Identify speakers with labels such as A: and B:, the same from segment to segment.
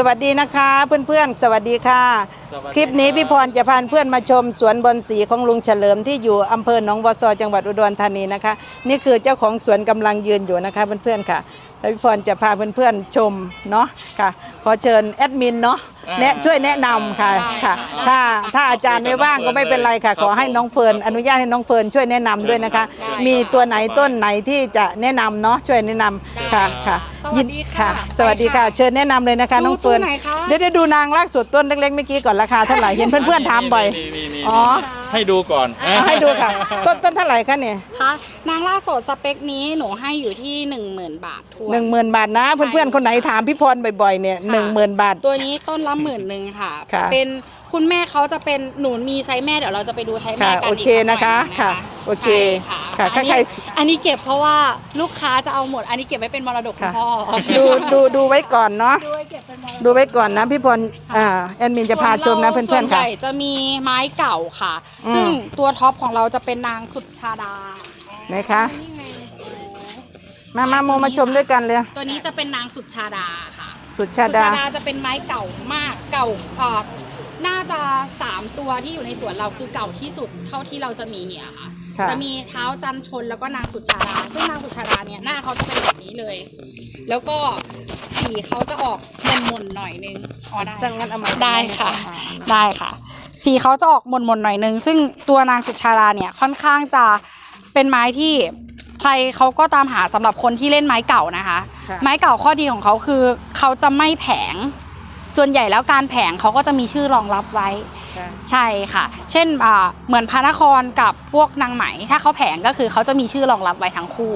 A: สวัสดีนะคะเพื่อนๆ สวัสดีค่ะ
B: สวัสดี
A: คลิปนี้
B: ครับ
A: พี่พรจะพาเพื่อนมาชมสวนบอนสีของลุงเฉลิมที่อยู่อำเภอหนองบัวซอจังหวัดอุดรธานีนะคะ นี่คือเจ้าของสวนกำลังยืนอยู่นะคะเพื่อนๆค่ะ แล้วพี่พรจะพาเพื่อนๆชมเนาะค่ะ ขอเชิญแอดมินเนาะแนะช่วยแนะนำค่ะค่ะ ถ้าถ้าอาจารย์ไม่ว่างก็ไม่เป็นไรค่ะ ขอให้น้องเฟิร์นอนุญาตให้น้องเฟิร์นช่วยแนะนำด้วยนะคะ มีตัวไหนต้นไหนที่จะแนะนำเนาะช่วยแนะนำค่ะค่ะ
C: สวัสดีค่ะ
A: สวัสดีค่ะ เชิญแนะนำเลยนะคะ
C: ดู
A: น้องเฟิร์น
C: ตู้ไหนคะ
A: เดี๋ยวเดี๋ยวดูนางรากสดต้นเล็กๆเมื่อกี้ก่อนราคาเท่าไหร่เห็นเพื่อนๆถามบ่อย
B: นี่นี่นี่
A: อ๋อ
B: ให้ดูก่อน
A: เอาให้ดูค่ะ ต้นต้นเท่าไหร่คะเนี่ย
C: คะนางล่าโสดสเปคนี้หนูให้อยู่ที่ 10,000 บาททวน
A: หนึ่งหมื่นบาทนะ เพื่อนๆ คนไหนถามพี่พรบ่อยๆเนี่ยหนึ่งหมื่นบาท
C: ตัวนี้ต้นละหมื่นหนึ่งค่ะ
A: ค่ะ
C: เป็นคุณแม่เขาจะเป็นหนูมีไซส์แม่เดี๋ยวเราจะไปดูไซส์แม่
A: ค่ะ
C: กัน
A: โอ
C: อีก
A: เค
C: สักหน่อย
A: นะคะ
C: หง
A: ค่ะโอเค
C: ใช่
A: ค่ะ
C: อัน
A: ถ้าใคร
C: นี้อันนี้เก็บเพราะว่าลูกค้าจะเอาหมด อันนี้เก็บไว้เป็นมรดกคุณ
A: ค่ะ
C: พ่อ
A: ดูดูดูไว้ก่อนเนาะ
C: ด้วยเก็บเป็นมรดก
A: ดูไว้ก่อนนะพี่พรอ่าแอดมินจะพาชมนะเพื่
C: ส่
A: อ
C: วน
A: ๆ
C: ให
A: ค่ะ
C: ญ่จะมีไม้เก่าค่ะ
A: อืม
C: ซึ่งตัวท็อปของเราจะเป็นนางสุดชาดา
A: ไหนคะ
C: นี่ไง
A: มามาโมมาชมด้วยกันเลย
C: ตัวนี้จะเป็นนางสุดชาดาค่ะ
A: สุดชา
C: สุ
A: ดา
C: ชาดาจะเป็นไม้เก่ามากเก่าเอ่อ น่าจะสามตัวที่อยู่ในสวนเราคือเก่าที่สุดเท่าที่เราจะมีเนี่ยค่ะ
A: ค่ะ
C: จะมีเท้าจันชนแล้วก็นางสุดชาดาซึ่งนางสุดชาดาเนี่ยหน้าเขาจะเป็นแบบนี้เลย แล้วก็สีเขาจะออกมนๆหน่อยนึงอ๋อได้
A: จังงั้นเอามา
C: ได้ค่ะได้ค่ะ สีเขาจะออกมนๆหน่อยนึง ซึ่งตัวนางสุดชาดาเนี่ยค่อนข้างจะเป็นไม้ที่ใครเขาก็ตามหาสำหรับคนที่เล่นไม้เก่านะคะ
A: ค่ะ
C: ไม้เก่าข้อดีของเขาคือเขาจะไม่แผง ส่วนใหญ่แล้วการแผงเขาก็จะมีชื่อรองรับไว้
A: ค่ะ
C: ใช่ค่ะ เช่นอ่าเหมือนพระนครกับพวกนางไหม ถ้าเขาแผงก็คือเขาจะมีชื่อรองรับไว้ทั้งคู่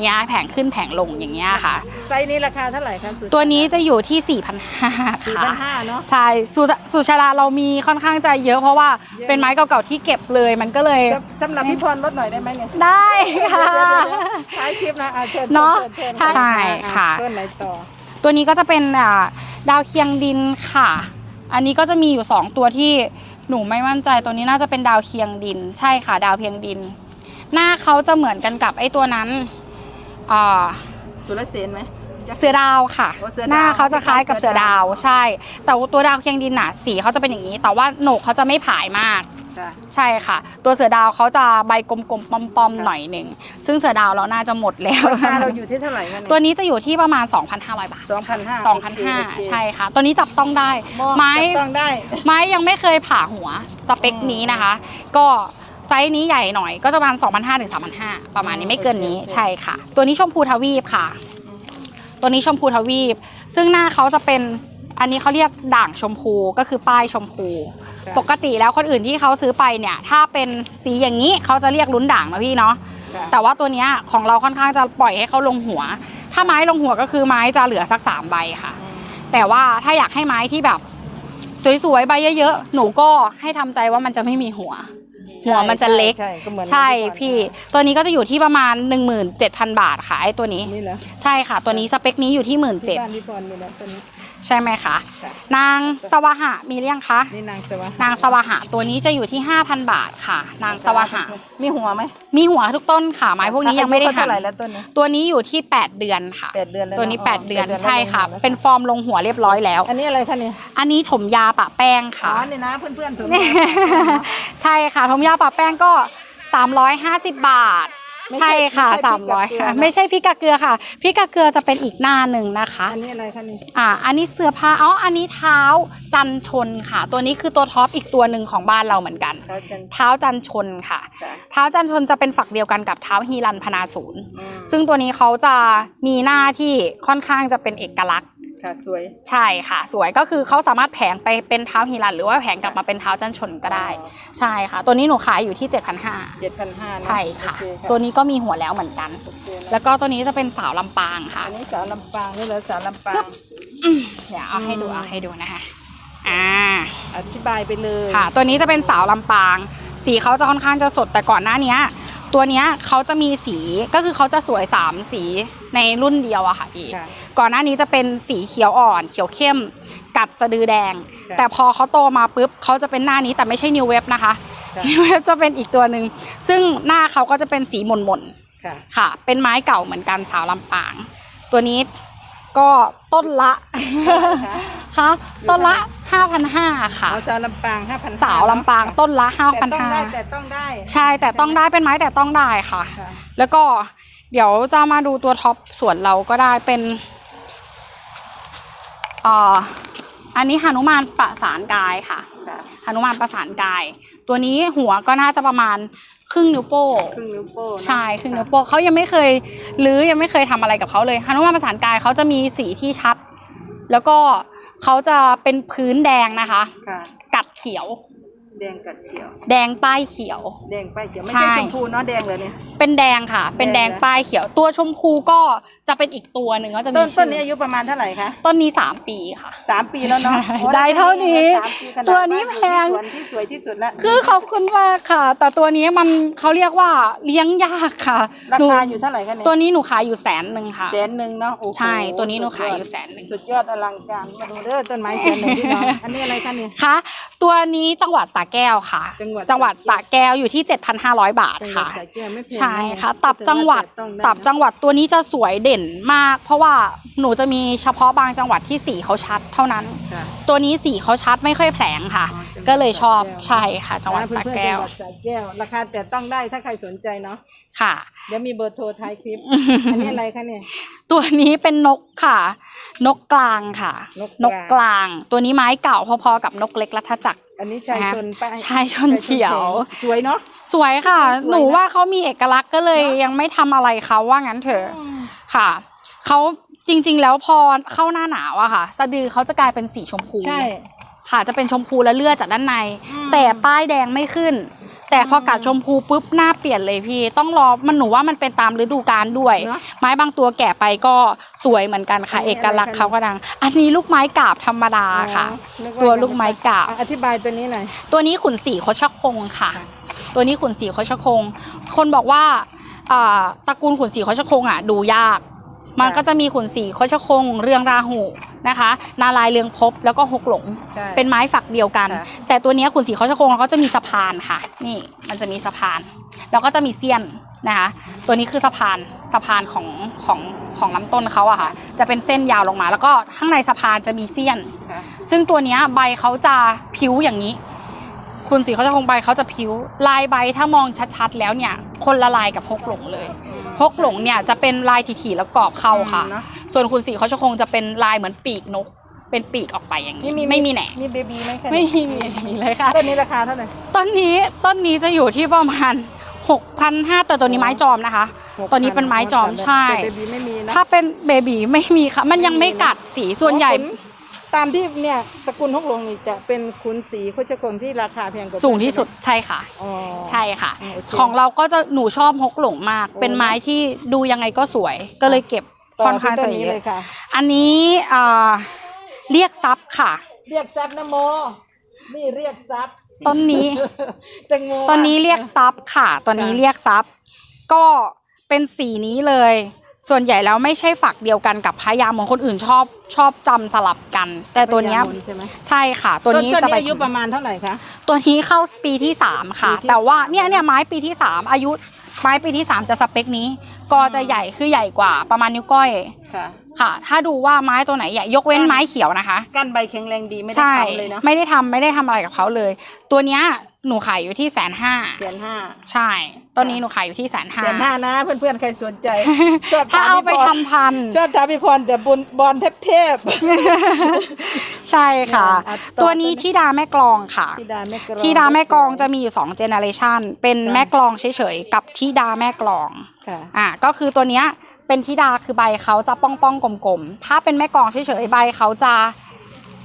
C: เนี่ยแผงขึ้นแผงลงอย่างเงี้ยค่ะ
A: ไซส์นี้ราคาเท่าไหร่คะสุด
C: ตัวนี้จะอยู่ที่4,500
A: สี่
C: ค่ะ
A: พันห้าเนาะ
C: ใช่สุสุชาดาเรามีค่อนข้างจะเยอะเพราะว่า
A: เยอะ
C: เป็นไม้เก่าๆที่เก็บเลยมันก็เลย
A: สำสำหรับพี่พรลดหน่อยได้ไหมเนี่ย
C: ได้ค่ะ
A: ท้ายคลิปนะอะเชิญ
C: เนอะ
A: ชิญชิญ
C: ใช่
A: อ่
C: ค่ะ
A: ต้นไหนต่อ
C: ตัวนี้ก็จะเป็นอ่าดาวเคียงดินค่ะ อันนี้ก็จะมีอยู่ 2 ตัวที่หนูไม่มั่นใจตัวนี้น่าจะเป็นดาวเคียงดิน ใช่ค่ะดาวเคียงดิน หน้าเขาจะเหมือนกันกับไอ้ตัวนั้นอ่า
A: สุรเสนไหม
C: เสือดาวค่ะ
A: โอ้เสือดาว
C: หน้าเขาจะคล้ายกับ
A: เสื
C: เสื
A: อ
C: อ
A: ดา
C: ดาววใช่ แต่ว่าตัวดาวเคียงดินน่ะสีเขาจะเป็นอย่างนี้ แต่ว่าโหนกเขาจะไม่ผายมาก
A: จ้ะ
C: ใช่ค่ะ ตัวเสือดาวเขาจะใบกลมๆปอม
A: ค่ะ
C: ๆหน่อยหนึ่งซึ่งเสือดาวเราน่าจะหมดแล้ว
A: ราคาเราอยู่ที่เท่าไหร่คะ
C: ตัวนี้จะอยู่ที่ประมาณ 2,500 บาท
A: สองพันห้า
C: 2,500 ใช่ค่ะ ตัวนี้จับต้องได้ ไม้
A: ต้องได้
C: ไม้ยังไม่เคยผ่าหัวสเปคนี้นะคะ ก็ไซส์นี้ใหญ่หน่อยก็จะประมาณ2,500ถึง3,500 ประมาณนี้ไม่เกินนี้
A: โอเค
C: ใช่ค่ะ ตัวนี้ชมพูทวีปค่ะ ตัวนี้ชมพูทวีป ซึ่งหน้าเขาจะเป็น อันนี้เขาเรียกด่างชมพูก็คือป้ายชมพู ปกติแล้วคนอื่นที่เขาซื้อไปเนี่ย ถ้าเป็นสีอย่างนี้เขาจะเรียกลุ้นด่างนะพี่เนาะ
A: ค่ะ
C: แต่ว่าตัวเนี้ยของเราค่อนข้างจะปล่อยให้เขาลงหัว ถ้าไม้ลงหัวก็คือไม้จะเหลือสักสามใบค่ะ แต่ว่าถ้าอยากให้ไม้ที่แบบ สวยๆใบเยอะๆหนูก็ให้ทำใจว่ามันจะไม่มีหัว หัวมันจะเล็ก
A: ใช่ก็เหมือน
C: ใช่
A: ที่ก่อน
C: พี่ตัวนี้ก็จะอยู่ที่ประมาณ 17,000 บาทค่ะไอ้ตัวนี้
A: นี่เหรอ
C: ใช่ค่ะ ตัวนี้สเปคนี้อยู่ที่
A: ที่บ้านพี่พรมีแล้วต้นนี้
C: 17,000ใช่ไหมคะ
A: ค่ะ
C: นางสวะหะมีเรียงคะ
A: นี่นางสวะ
C: นางสวะหะตัวนี้จะอยู่ที่ 5,000 บาทค่ะ นางสวะหะ
A: มีหัวไหม
C: มีหัวทุกต้นค่ะไม้พวกนี้ยังไม่ได้
A: อา
C: หั่
A: เท่านไหร่แล้วต้นนี้
C: ตัวนี้อยู่ที่ 8 เดือนค่ะ
A: แปดเดือนแล้ว
C: ตัวนี้
A: เนอะ
C: 8 เดือน
A: แปดเดือนแล้ว
C: ใช่ค่ะ
A: ลงหัวแล้ว
C: เป็นฟอร์มลงหัวเรียบร้อยแล้ว
A: อันนี้อะไรคะเนี่ย
C: อันนี้ถมยาปะแป้ง
A: อ๋
C: ค่ะ
A: อนี่นะเพื่อนๆถุง
C: ใช่ค่ะทมยาปะแป้งก็ 350 บาทใช่ค่ะ300ค่ะไม่ใช่พริกกะเกลือค่ะพริกกะเกลือจะเป็นอีกหน้าหนึ่งนะคะ
A: อันนี้อะไรคะนี่
C: อ่า อันนี้เสื้อผ้าอ๋ออันนี้เท้าจันชนค่ะ ตัวนี้คือตัวท็อปอีกตัวหนึ่งของบ้านเราเหมือนกัน
A: เขาจะ
C: เท้าจันชนค่ะ
A: จ้ะ
C: เท้าจันชนจะเป็นฝักเดียวกันกับเท้าฮีรันพนาศูนย์
A: อืม
C: ซึ่งตัวนี้เขาจะมีหน้าที่ค่อนข้างจะเป็นเอกลักษณ์
A: ค่ะสวย
C: ใช่ค่ะ สวยก็คือเขาสามารถแผงไปเป็นเท้าฮีรันหรือว่าแผงกลับมาเป็นเท้าจันชนก็ได้
A: อ๋อ
C: ใช่ค่ะ ตัวนี้หนูขายอยู่ที่ 7,500
A: เจ็ดพันห้า
C: ใช่ค่ะ ตัวนี้ก็มีหัวแล้วเหมือนกัน แล้วก็ตัวนี้จะเป็นสาวลำปางค่ะ
A: อันนี้สาวลำปางนี่เหรอสาวลำปาง
C: เดี๋ยวเอาให้ดู
A: อืม
C: เอาให้ดูนะคะ อ่า
A: อธิบายไปเลย
C: ค่ะ ตัวนี้จะเป็นสาวลำปาง สีเขาจะค่อนข้างจะสด แต่ก่อนหน้าเนี้ย ตัวเนี้ยเขาจะมีสีก็คือเขาจะสวยสามสีในรุ่นเดียวอะค่ะพี่
A: ค่ะ
C: ก่อนหน้านี้จะเป็นสีเขียวอ่อน เขียวเข้ม กัดสะดือแดง
A: ค่ะ
C: แต่พอเขาโตมาปุ๊บเขาจะเป็นหน้านี้แต่ไม่ใช่นิวเว็บนะคะ
A: ค่ะ
C: นิวเว็บจะเป็นอีกตัวหนึ่งซึ่งหน้าเขาก็จะเป็นสีหม่นหม่นๆ
A: ค่ะ
C: ค่ะ เป็นไม้เก่าเหมือนกันสาวลำปาง ตัวนี้ก็ต้นละ
A: คะ
C: คะต้นละ 5,500 ค่ะ
A: เอาสาวลำปางห้าพัน
C: สาวลำปางต้นละ
A: แต่ต้องได้
C: 5,500
A: แต่ต้องได้
C: ใช่แต่ต้องได้เป็นไม้แต่ต้องได้ค่ะ
A: ค่ะ
C: แล้วก็เดี๋ยวจะมาดูตัวท็อปส่วนเราก็ได้เป็นอ่าอันนี้หนุมานประสานกายค่ะ
A: ค่ะ
C: หนุมานประสานกาย ตัวนี้หัวก็น่าจะประมาณครึ่งนิ้วโป้ง
A: ครึ่งนิ้วโป้งนะ
C: ใช่ครึ่งนิ้วโป้งเขายังไม่เคยหรือยังไม่เคยทำอะไรกับเขาเลยหนุมานประสานกายเขาจะมีสีที่ชัด แล้วก็ เขาจะเป็นพื้นแดงนะคะ
A: ค่ะ
C: กัดเขียว
A: แดงกัดเขียว
C: แดงป้ายเขียว
A: แดงไปเขียวไม่
C: ใช่
A: ใช่ ชมพูเนาะแดงเลยเนี่ย
C: เป็นแดงค่ะ เป็นแดง
A: แดงนะ
C: ป้ายเขียว ตัวชมพูก็จะเป็นอีกตัวหนึ่งก็จะมี
A: ต้นต้น
C: ชื่อ
A: นี้อายุประมาณเท่าไหร่คะ
C: ต้นนี้สามปีค่ะ
A: สามปีแล้วเนาะ
C: ใช่
A: โอ้
C: ได้เท่านี้
A: สามปีขนาด
C: ตัวนี้แพง
A: อยู่ที่สวนที่สวยที่สุดแล้ว
C: คือขอบคุณมากค่ะ แต่ตัวนี้มันเขาเรียกว่าเลี้ยงยากค่ะ
A: รา
C: หนู
A: คาอยู่เท่าไหร่คะเนี่ย
C: ตัวนี้หนูขายอยู่แสนหนึ่งค่ะ
A: แสนหนึ่งเนาะโอ้โห
C: ใช่ตัวนี้หนูขายอยู่แสนหนึ่ง
A: สุดยอดอลังการมาดูเด้อต้นไม้แสนหนึ่งพี่น้องอันนี้อะไรคะเนี่ย
C: ค่ะตัวนี้จังหวัดสระแก้วค่ะ
A: จังหวัด
C: จังหวัดสระแก้วอยู่ที่ 7,500 บาท
A: จังหวัด
C: ค่ะ
A: สระแก้วไม่แพง
C: ใช่ค่ะ
A: น
C: ตับจังหวัด
A: แต่ต้องได้
C: ตับจังหวัดตัวนี้จะสวยเด่นมาก เพราะว่าหนูจะมีเฉพาะบางจังหวัดที่สีเขาชัดเท่านั้น
A: ค่ะ
C: ตัวนี้สีเขาชัดไม่ค่อยแผลงค่ะ
A: อ๋อจังหวัด
C: ก็เลยชอบ
A: สระแก้ว
C: ใช่ค่ะ จังหวัดสระแก้ว
A: เพื่อนๆจังหวัดสระแก้ว ราคาแต่ต้องได้ถ้าใครสนใจเนาะ
C: ค่ะ
A: เดี๋ยวมีเบอร์โทรท้ายคลิป อันนี้อะไรคะเนี่ย
C: ตัวนี้เป็นนกค่ะ นกกลางค่ะ
A: นกกลาง
C: ตัวนี้ไม้เก่าพอๆกับนกเล็กรัฐจักร
A: อันนี้ชายชนป้าย
C: ชายชนเขียว
A: สวยเนาะ
C: สวยค่ะ
A: สวยนะ
C: หนูว่าเขามีเอกลักษณ์ก็เลยยังไม่ทำอะไรเขาว่างั้นเถอะค่ะเขาจริง ๆ แล้วพอเข้าหน้าหนาวอะค่ะ สะดือเขาจะกลายเป็นสีชมพู
A: ใช่
C: ค่ะจะเป็นชมพูและเลือดจากด้านใน
A: อืม
C: แต่ป้ายแดงไม่ขึ้น แต่พอกัดชมพูปุ๊บหน้าเปลี่ยนเลยพี่ ต้องรอมันหนูว่ามันเป็นตามฤดูกาลด้วย
A: เนอะ
C: ไม้บางตัวแก่ไปก็สวยเหมือนกันค่ะ
A: อันนี้
C: เอกลักษณ์
A: อะไรคะ
C: เขาก็ดัง อันนี้ลูกไม้กาบธรรมดาค่ะ
A: อ๋อนึา
C: ตัวลูกไม้กาบ
A: อะอธิบายตัวนี้หน่อย
C: ตัวนี้ขุนสีโคชคงค่ะ
A: ค่ะ
C: ตัวนี้ขุนสีโคชคง คนบอกว่าอ่าตระกูลขุนสีโคชคงอะดูยาก มันก็จะมีขุนสีโคชคง เรืองราหูนะคะ นาลายเรืองภพแล้วก็หกหลง
A: ใช่
C: เป็นไม้ฝักเดียวกัน
A: ค่ะ
C: แต่ตัวเนี้ยขุนสีโคชคงเขาจะมีสะพานค่ะ นี่มันจะมีสะพาน แล้วก็จะมีเสี้ยนนะคะ ตัวนี้คือสะพานสะพานของของของลำต้นเขาอะค่ะ จะเป็นเส้นยาวลงมา แล้วก็ข้างในสะพานจะมีเสี้ยน
A: ค่ะ
C: ซึ่งตัวเนี้ยใบเขาจะผิวอย่างนี้ คุณสีเขาจะคงใบเขาจะผิว ลายใบถ้ามองชัดๆ แล้วเนี่ย คนละลายกับฮกหลงเลย ฮกหลงเนี่ยจะเป็นลายถี่ๆแล้วกรอบเข้าค่ะ
A: อืมเนอะ
C: ส่วนคุณสีเขาจะคงจะเป็นลายเหมือนปีกนก เป็นปีกออกไปอย่างนี้ไม่มีแหน
A: มีเบบีไหมคะ
C: ไม่มีเลยค่ะ
A: ต้นนี้ราคาเท่าไหร่
C: ต้นนี้ต้นนี้จะอยู่ที่ประมาณ6,500แต่ตัวนี้ไม้จอมนะคะ ตัวนี้เป็นไม้จอมใช่
A: แต่เบบีไม่มีนะ
C: ถ้าเป็นเบบีไม่มีค่ะ มันยังไม่กัดสีส่วนใหญ่
A: ขุ ตามที่เนี่ยตระกูลฮกหลงนี่จะเป็นขุนสีโคชกงที่ราคาแพงกว่า
C: สูงที่สุดใช่ค่ะ
A: อ๋อ
C: ใช่ค่ะ
A: อืมโอเค
C: ของเราก็จะหนูชอบฮกหลงมาก
A: โอ้
C: เป็นไม้ที่ดูยังไงก็สวย ก็เลยเก็บ
A: ต่อ
C: ค่อนข้าง
A: ที่ต้
C: จะ
A: นนี้
C: เย
A: เล
C: อะ
A: ยค่ะ
C: อันนี้อ่าเรียกซับค่ะ
A: เรียกซับนะโม นี่เรียกซับ
C: ต้นนี้
A: แตงโม
C: ตอนนี้เรียกซับค่ะ ตอนนี้เรียกซับก็เป็นสีนี้เลย ส่วนใหญ่แล้วไม่ใช่ฝักเดียวกันกับพายามของคนอื่นชอบชอบจำสลับกัน แต่ตัวเนี้ย
A: พญามนใช่ไหม
C: ใช่ค่ะ ตัวนี้
A: ต้น
C: จะ
A: นี้
C: ไป
A: อายุประมาณเท่าไหร่คะ
C: ตัวนี้เข้าปีที่3ค่ะ
A: ปีที่
C: แต่ว่า
A: สาม
C: เนี่ยเนี่ยไม้ปีที่3อายุไม้ปีที่3จะสเปคนี้ก็จะใหญ่คือใหญ่กว่าประมาณนิ้วก้อย
A: ค่ะ
C: ค่ะ ถ้าดูว่าไม้ตัวไหนใหญ่ยกเว้นไม้เขียวนะคะ
A: ก้านใบแข็งแรงดีไม่ได้
C: ใช่
A: ทำเลยเนาะ
C: ไม่ได้ทำไม่ได้ทำอะไรกับเขาเลย ตัวเนี้ย หนูขายอยู่ที่แสนห้า
A: แสนห้า
C: ใช่ตอนนี้หนูขายอยู่ที่แสนห้า
A: แสนห้านะเพื่อนๆใครสนใจชอบ
C: ถ้า
A: ถม
C: เอาไป
A: พี่พร
C: ทำพันธุ์
A: ชอบถามพี่พรแต่บุญบอลเทพเทพ
C: ใช่ค่ะ
A: อะต่อ
C: ตัวนี้ที่ดาแม่กลองค่ะ
A: ธิดาแม่กลอง
C: ที่ดาแม่กลองจะมีอยู่2เจเนอเรชันเป็นแม่กลองเฉยๆกับที่ดาแม่กลอง
A: ค่ะ
C: อะก็คือตัวเนี้ยเป็นธิดาคือใบเขาจะป้องป้องๆกลมๆถ้าเป็นแม่กลองเฉยๆใบเขาจะ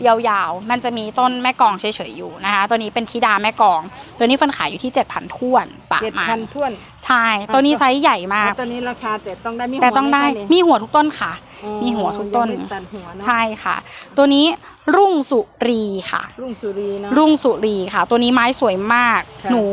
C: ยาวๆ มันจะมีต้นแม่กลองเฉยๆอยู่นะคะ ตัวนี้เป็นธิดาแม่กลอง ตัวนี้เฟันขายอยู่ที่ 7,000ท้วนปะ
A: เจ็ด
C: มา
A: พั
C: ณ
A: นท้วน
C: ใช่ ตัวนี้ไซส์ใหญ่มาก
A: ตอนนี้ราคาแต่ต้องได้มี
C: แต่ต้องได้
A: หัวหคะ
C: มีหัวทุกต้นค่ะ
A: อ๋อ
C: มีหัวทุกต้น
A: ยังไม่ตัดหัวเนาะ
C: ใช่ค่ะ ตัวนี้ รุ่งสุรีค่ะ
A: รุ่งสุรีเนาะ
C: รุ่งสุรีค่ะ ตัวนี้ไม้สวยมาก
A: ค่ะ
C: หนู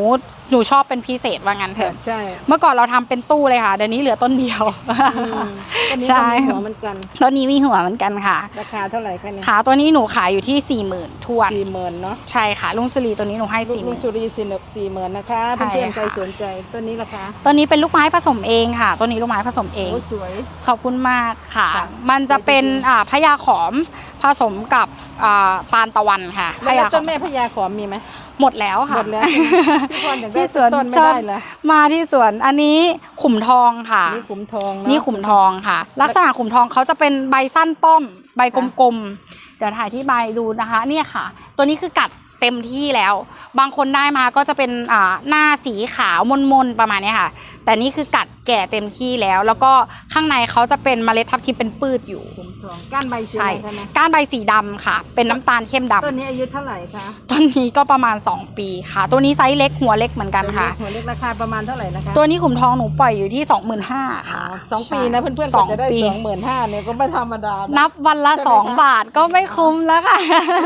C: หนูชอบเป็นพิเศษว่างั้นเถอะ
A: ใช่
C: เมื่อก่อนเราทำเป็นตู้เลยค่ะเดี๋ยวนี้เหลือต้นเดียว
A: อืมต้นนี้
C: ใช่
A: ก็มีหัวเหมือนกัน
C: ต้นนี้มีหัวเหมือนกันค่ะ
A: ราคาเท่าไหร่คะเนี่ย
C: ขาตัวนี้หนูขายอยู่ที่4ี่หมื่นทวน
A: สี่หมื่นเนาะ
B: 4,000
C: ใช่ค่ะลุงสุรีตัวนี้หนูให้
A: ลูก
C: สี่ห
A: ลู
C: มื่
A: ก
C: น
A: สุรีสี่หนึ่งสี่หมื่นนะคะ
C: ใช่
A: เพื่อนๆใคร
C: ค่ะ
A: สนใจต้นนี้ราคา
C: ตัวนี้เป็นลูกไม้ผสมเองค่ะ ตัวนี้ลูกไม้ผสมเอง
A: โอ้สวย
C: ขอบคุณมากค่ะ
A: ค่ะ
C: มันจะเป็น
A: สวยจริงๆ
C: อ่าพญาขอมผสมกับอ่าตาลตะวันค่ะ
A: แล้ว
C: พ
A: แล้ว
C: ญา
A: ต้นแม่พญาขอมมีไหม
C: หมดแล้วค่ะ
A: หมดแล้วใช่ไหมพี่พรอยากได้
C: ที่สวน
A: ต้นไม่
C: ชอบ
A: ได้เหรอ
C: มาที่สวนอันนี้ขุมทองค่ะ
A: นี่ขุมทองเอะ
C: นี่ขุมทองค่ะ ลักษณะขุมทองเขาจะเป็นใบสั้นป้อม ใบกลมๆ เดี๋ยวถ่ายที่ใบดูนะคะ เนี่ยค่ะ ตัวนี้คือกัดเต็มที่แล้ว บางคนได้มาก็จะเป็นอ่าหน้าสีขาวมนๆประมาณเนี้ยค่ะ แต่นี่คือกัด แก่เต็มที่แล้ว แล้วก็ข้างในเขาจะเป็นเมล็ดทับทิมเป็นปืดอยู่
A: ขุมทองก้านใบสี
C: ใช่
A: ใช่ไหม
C: ก้านใบสีดำค่ะ เป็นน้ำตาลเข้มดำ
A: ต้นนี้อายุเท่าไหร่คะ
C: ต้นนี้ก็ประมาณ 2 ปีค่ะ ตัวนี้ไซส์เล็กหัวเล็กเหมือนกันค่ะ
A: หัวเล็กราคาประมาณเท่าไหร่นะคะ
C: ตัวนี้ขุมทองหนูปล่อยอยู่ที่ 25,000
A: อ๋
C: ค่ะ
A: อสองปีนะเพื่อนๆ
C: ส
A: ก็
C: อง
A: จะได้
C: ปี
A: สองหมื่นห้าเนี่ยก็ไม่ธรรมดานะ
C: นับวันละ
A: ใช่ไหมคะ
C: 2 บาทก็ไม่คุ้มแล้วค่ะ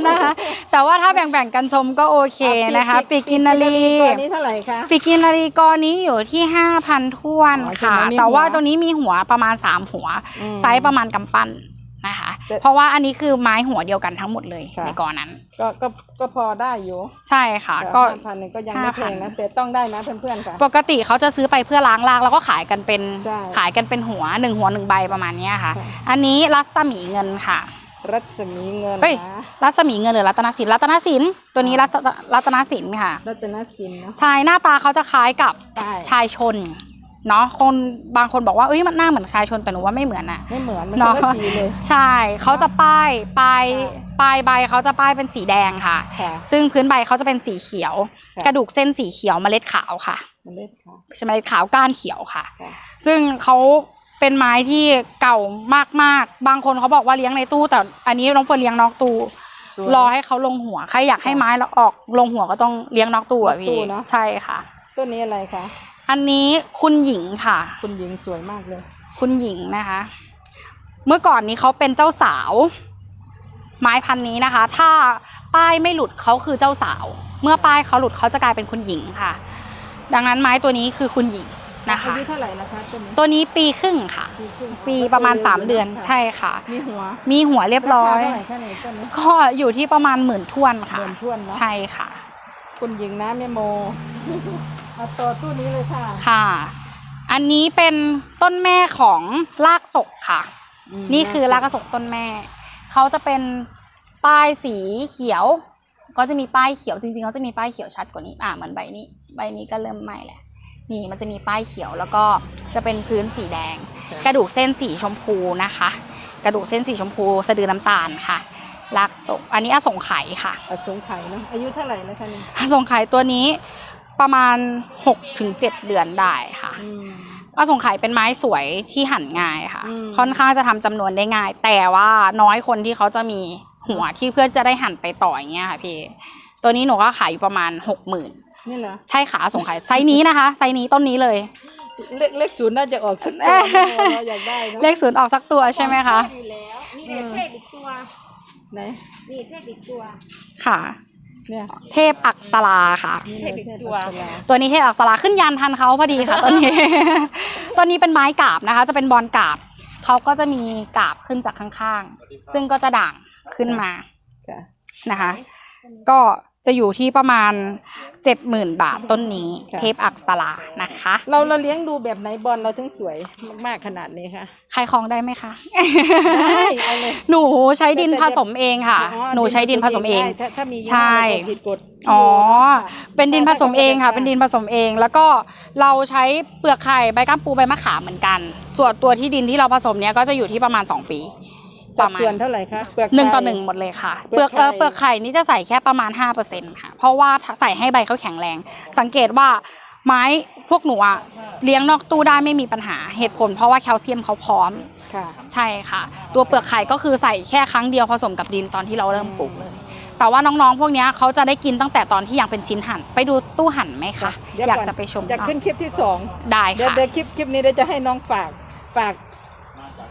C: นะคะ แต่ว่าถ้าแบ่งๆกันชมก็โอเคนะคะปีกินนารี
A: ตัวนี้เท่าไหร่คะ
C: ปีกินนารีกอนี้อยู่ที่ 5,000ท้วน
A: อ๋อ
C: ค่ะ
A: ใช่ไหมมี
C: แต่ว่า
A: หัว
C: ตัวนี้มีหัวประมาณ 3 หัว
A: อืม
C: ไซส์ประมาณกำปั้นนะคะ
A: แต่
C: เพราะว่าอันนี้คือไม้หัวเดียวกันทั้งหมดเลย
A: ค่ะ
C: ในกอนั้น
A: ก็ก็ก็พอได้อยู่
C: ใช่ค่ะ ก็
A: ห้าพันหนึ่งก็ยังไม่แพงนะ
C: 5,000
A: แต่ต้องได้นะเพื่อนๆค่ะ
C: ปกติเขาจะซื้อไปเพื่อล้างรากแล้วก็ขายกันเป็น
A: ใช่
C: ขายกันเป็นหัวหนึ่งหัวหนึ่งใบประมาณเนี้ยค่ะ
A: ใช่
C: อันนี้รัศมีเงินค่ะ
A: รัศมีเงิน
C: เฮ้ย
A: นะ
C: รัศมีเงินหรือรัตนสินรัตนสินตัวนี้รัตรัตนสินค่ะ
A: รัตนสินเนาะ
C: ชายหน้าตาเขาจะคล้ายกับ
A: ป้าย
C: ชายชน เนาะคนบางคนบอกว่าเอ้ยมันหน้าเหมือนชายชนแต่หนูว่าไม่เหมือนอะ
A: ไม่เหมือนมัน
C: เนาะ
A: คนละสีเลย
C: ใช่เขาจะป้ายปลาย
A: ค่ะ
C: ปลายใบเขาจะป้ายเป็นสีแดงค่ะ
A: ค่ะ
C: ซึ่งพื้นใบเขาจะเป็นสีเขียว
A: ค่ะ
C: กระดูกเส้นสีเขียวเมล็ดขาวค่ะ
A: มันเล็ดค่ะ
C: ใช่ไหมขาวก้านเขียวค่ะ
A: ค่ะ
C: ซึ่งเขาเป็นไม้ที่เก่ามากๆ บางคนเขาบอกว่าเลี้ยงในตู้ แต่อันนี้น้องเฟิร์นเลี้ยงนอกตู้
A: สวย
C: รอให้เขาลงหัวใครอยากให้ไม้แล้วออกลงหัวก็ต้องเลี้ยงนอกตู้อะ
A: นอกตู้
C: พี่
A: เนอะ
C: ใช่ค่ะ
A: ต้นนี้อะไรคะ
C: อันนี้คุณหญิงค่ะ
A: คุณหญิงสวยมากเลย
C: คุณหญิงนะคะ เมื่อก่อนนี้เขาเป็นเจ้าสาว ไม้พันธุ์นี้นะคะ ถ้าป้ายไม่หลุดเขาคือเจ้าสาว เมื่อป้ายเขาหลุดเขาจะกลายเป็นคุณหญิงค่ะ ดังนั้นไม้ตัวนี้คือคุณหญิงนะคะ
A: อายุเท่าไหร่นะคะต้นนี้
C: ตัวนี้ปีครึ่งค่ะ
A: ปีครึ่ง
C: ปีประมาณ 3 เดือน
A: ค่ะ
C: ใช่ค่ะ
A: มีหัว
C: มีหัวเรียบร้อยา
A: คาเท่าไหร่คะในต้นนี้
C: ก็อยู่ที่ประมาณหมื่นท้วนค่ะ
A: หมื่นถ้วนเนอะ
C: ใช่ค่ะ
A: คุณหญิงนะแม่โม เอาต่อตู้นี้เลยค่ะ
C: ค่ะ อันนี้เป็นต้นแม่ของรากศกค่ะ
A: อืม
C: นี่คือรากศกต้นแม่ เขาจะเป็นป้ายสีเขียว ก็จะมีป้ายเขียวจริงๆเขาจะมีป้ายเขียวชัดกว่านี้ อ่าเหมือนใบนี้ ใบนี้ก็เริ่มไหม้แหละ นี่มันจะมีป้ายเขียวแล้วก็จะเป็นพื้นสีแดง กระดูกเส้นสีชมพูนะคะ กระดูกเส้นสีชมพูสะดือน้ำตาลค่ะรากศกอันนี้อสงไขยค่ะ
A: อสงไข่เนอะอายุเท่าไหร่แล้วคะนี่
C: อสงไขยตัวนี้ ประมาณ6-7เดือนได้ค่ะ
A: อืม
C: อสงไขยเป็นไม้สวยที่หั่นง่ายค่ะ
A: อืม
C: ค่อนข้างจะทำจำนวนได้ง่าย แต่ว่าน้อยคนที่เขาจะมีหัวที่เพื่อจะได้หั่นไปต่ออย่างเงี้ยค่ะพี่ตัวนี้หนูก็ขายอยู่ประมาณ60,000
A: นี่เหรอ
C: ใช่ค่ะอสงไขยไซส์นี้นะคะ ไซส์นี้ต้นนี้เลย
A: เลขเลขศูนย์น่าจะออกสักตัวนะเราอยากได้นะ
C: เลขศูนย์ออกสักตัวใช่ไหมคะ
B: อยู่แล้วนี่เด็เทพอีกตัว
A: ไหน
B: นี่เทพอีกตัว
C: ค่ะ
A: เนี่ย
C: เทพอักษราค่ะ
A: นี่
B: เทพอีก
A: ลย
B: ตัว
A: เทพอักษรา
C: ตัวนี้เทพอักษราขึ้นยันทันเขาพอดีค่ะต้นนี้ต้นนี้เป็นไม้กาบนะคะ จะเป็นบอลกาบเขาก็จะมีกาบขึ้นจากข้างๆ ซึ่งก็จะด่างขึ้นมา
A: ค่ะ
C: นะคะ ก็ จะอยู่ที่ประมาณ 70,000 บาทต้นนี้เทพอักษรานะคะ
A: เราเราเลี้ยงดูแบบไหนบอลเราถึงสวยมากๆขนาดนี้คะ
C: ขายของได้ไหมคะ
A: ได้เอาเลย
C: หนูใช้ดินผสมเองค่ะ
A: อ๋อ
C: หนูใช้ดินผสมเอง
A: ได้ถ้าถ้ามียี่ห้อ
C: ใช่
A: อะไรก็ผิดกฎ
C: อ๋อ
A: เนาะ
C: เป็นดินผสมเองค่ะ
A: ได้
C: เป็นดินผสมเอง แล้วก็เราใช้เปลือกไข่ใบก้ามปูใบมะขามเหมือนกัน ส่วนตัวที่ดินที่เราผสมเนี้ยก็จะอยู่ที่ประมาณ 2 ปี
A: สั
C: ป
A: ด
C: ระมาณ
A: ส่วนเท่าไหร่คะเปลือก
C: หนึ่งต่อ
A: ไข่
C: หนึ่งหมดเลยค่ะ
A: เปลื
C: เปลื
A: อ
C: อกก
A: ไข่
C: เออเปลือกไข่นี่จะใส่แค่ประมาณ5%ค่ะเพราะว่าใส่ให้ใบเขาแข็งแรง สังเกตว่าไม้พวกหนูอะเลี้ยงนอกตู้ได้ไม่มีปัญหาเหตุผล เพราะว่าแคลเซียมเขาพร้อม
A: ค่ะ
C: ใช่ค่ะ ตัวเปลือกไข่ก็คือใส่แค่ครั้งเดียวผสมกับดินตอนที่เราเริ่มปลูกเลย แต่ว่าน้องๆ พวกเนี้ยเขาจะได้กินตั้งแต่ตอนที่ยังเป็นชิ้นหั่นไปดูตู้หั่นไหมคะ
A: เดี๋ว
C: อยาก
A: ก่น
C: จะไปชม
A: อยากขึ้นคลิปที่สอง
C: ได้
A: เดี๋ยว
C: ค่ะ
A: เดี๋ยวคลิปคลิปนี้เดี๋ยวจะให้น้องฝากฝาก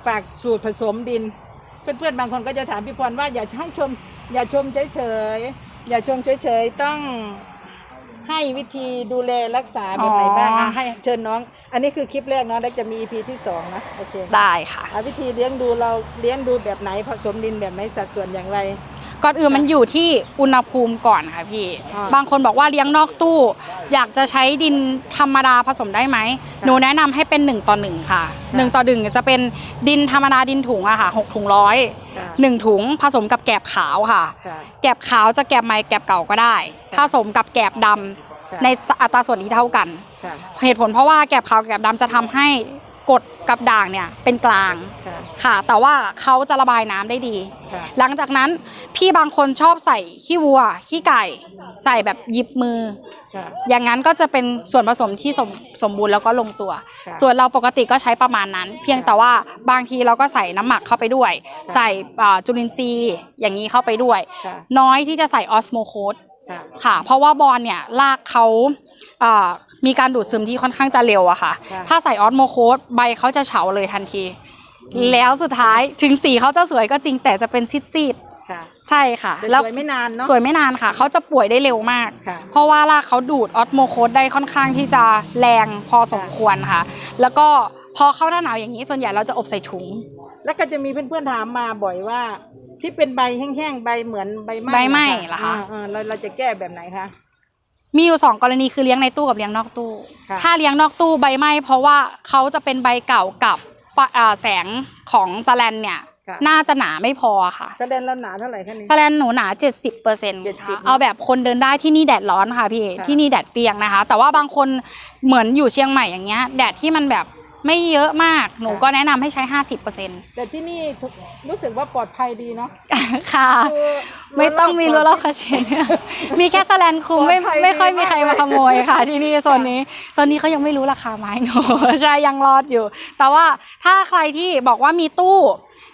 A: ฝากสูตรผสมดิน เพื่อนๆบางคนก็จะถามพี่พรว่าอย่าให้ชม อย่าชมเฉยๆอย่าชมเฉยๆต้องให้วิธีดูแลรักษาแบบไหนบ้าง
C: อ๋อ
A: อะให้เชิญน้อง อันนี้คือคลิปแรกเนาะแล้วจะมี EP ที่สองนะโอเค
C: ได้ค่ะ
A: เอาวิธีเลี้ยงดูเราเลี้ยงดูแบบไหนผสมดินแบบไหนสัดส่วนอย่างไร
C: ก่อนอื่นมันอยู่ที่อุณหภูมิก่อนค่ะพี่
A: อ่า
C: บางคนบอกว่าเลี้ยงนอกตู้ อยากจะใช้ดินธรรมดาผสมได้ไหมหนูแนะนำให้เป็น 1 ต่อ 1 ค่ะ 1 ต่อ 1 จะเป็นดินธรรมดาดินถุงอะค่ะ6ถุงร้อย
A: ค่ะ
C: หนึ่งถุงผสมกับแกบขาวค่ะ
A: ค่ะ
C: แกบขาวจะแกบใหม่แกบเก่าก็ได้ ผสมกับแกบดำ
A: ค่ะ
C: ในอัตราส่วนที่เท่ากัน
A: ค่ะ
C: เหตุผลเพราะว่าแกบขาวกับแกบดำจะทำให้ กรดกับด่างเนี่ยเป็นกลาง
A: ค่ะ
C: ค่ะ แต่ว่าเขาจะระบายน้ำได้ดี
A: ค่ะ
C: หลังจากนั้นพี่บางคนชอบใส่ขี้วัวขี้ไก่ ใส่แบบหยิบมือ
A: ค่ะ
C: อย่างนั้นก็จะเป็นส่วนผสมที่สมสมบูรณ์แล้วก็ลงตัว
A: ค่ะ
C: ส่วนเราปกติก็ใช้ประมาณนั้น เพียงแต่ว่าบางทีเราก็ใส่น้ำหมักเข้าไปด้วยใส่อ่าจุลินทรีย์อย่างนี้เข้าไปด้วย
A: ค่ะ
C: น้อยที่จะใส่ออสโมโคส
A: ค่ะ
C: ค่ะ เพราะว่าบอลเนี่ยรากเขาอ่า มีการดูดซึมที่ค่อนข้างจะเร็วอะค่ะ
A: ค่ะ
C: ถ้าใส่ออสโมโคสใบเขาจะเฉาเลยทันที แล้วสุดท้ายถึงสีเขาจะสวยก็จริงแต่จะเป็นซีด
A: ค่ะ
C: ๆใช่ค่ะ
A: แต่
C: แล้ว
A: สวยไม่นานเนาะ
C: สวยไม่นานค่ะ เขาจะป่วยได้เร็วมาก
A: ค่ะ
C: เพราะว่ารากเขาดูดออสโมโคสได้ค่อนข้างที่จะแรงพอสมควรค่ะ แล้วก็พอเข้าหน้าหนาวอย่างนี้ส่วนใหญ่เราจะอบใส่ถุง
A: แล้วก็จะมีเพื่อนๆถามมาบ่อยว่า ที่เป็นใบแห้งๆใบเหมือนใบไหม้
C: ใบไหม้ะเหรอคะาา
A: เราเราจะแก้แบบไหนคะ
C: มีอยู่สองกรณีคือเลี้ยงในตู้กับเลี้ยงนอกตู้
A: ค่ะ
C: ถ้าเลี้ยงนอกตู้ใบไหม้เพราะว่าเขาจะเป็นใบเก่ากับปะอ่าแสงของสแลนเนี่ย
A: ค่ะ
C: น่าจะหนาไม่พอค่ะ
A: แสดงเราหนาเท่าไหร่คะนี่
C: สแลนหนูหนา 70เปอร์เซ็นต์
A: 70
C: เอาแบบคนเดินได้ที่นี่แดดร้อนค่ะพี่
A: ค่ะ
C: ที่นี่แดดเปรียงนะคะ แต่ว่าบางคนเหมือนอยู่เชียงใหม่อย่างเงี้ยแดดที่มันแบบ ไม่เยอะมากหนูก็แนะนำให้ใช้ 50เปอร์เซ็นต์
A: แต่ที่นี่ทุกรู้สึกว่าปลอดภัยดีเนาะ
C: ค่ะ
A: คือ
C: ไม่ต้องมีรั้วรอบขเชนมีแค่สแลนคุมไม่
A: ปลอดภัย
C: ไม่ค่อย
A: ดี
C: มีใคร
A: มาก
C: มาขโมยค่ะ ที่นี่โซนนี้โซนนี้เขายังไม่รู้ราคาไม้หนู ใช่ยังรอดอยู่ แต่ว่าถ้าใครที่บอกว่ามีตู้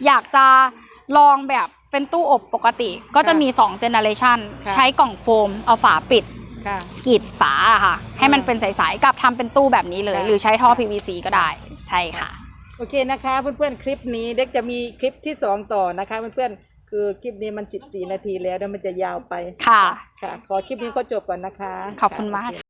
C: อยากจะลองแบบเป็นตู้อบปกติ ก็จะมี2 generation ใช้กล่องโฟมเอาฝาปิด
A: ค่ะ
C: กรีดฝาอะค่ะ ให้มันเป็นใสๆกับทำเป็นตู้แบบนี้เลย
A: ค่ะ
C: หรือใช้ท่อ PVC ก็ได้ ใช่ค่ะ
A: โอเคนะคะ เพื่อนๆคลิปนี้เด็กจะมีคลิปที่สองต่อนะคะเพื่อนๆคือคลิปนี้มัน 14 นาทีแล้วเดี๋ยวมันจะยาวไป
C: ค่ะ
A: ค่ะ ขอคลิปนี้ก็จบก่อนนะคะ
C: ขอบคุณมาก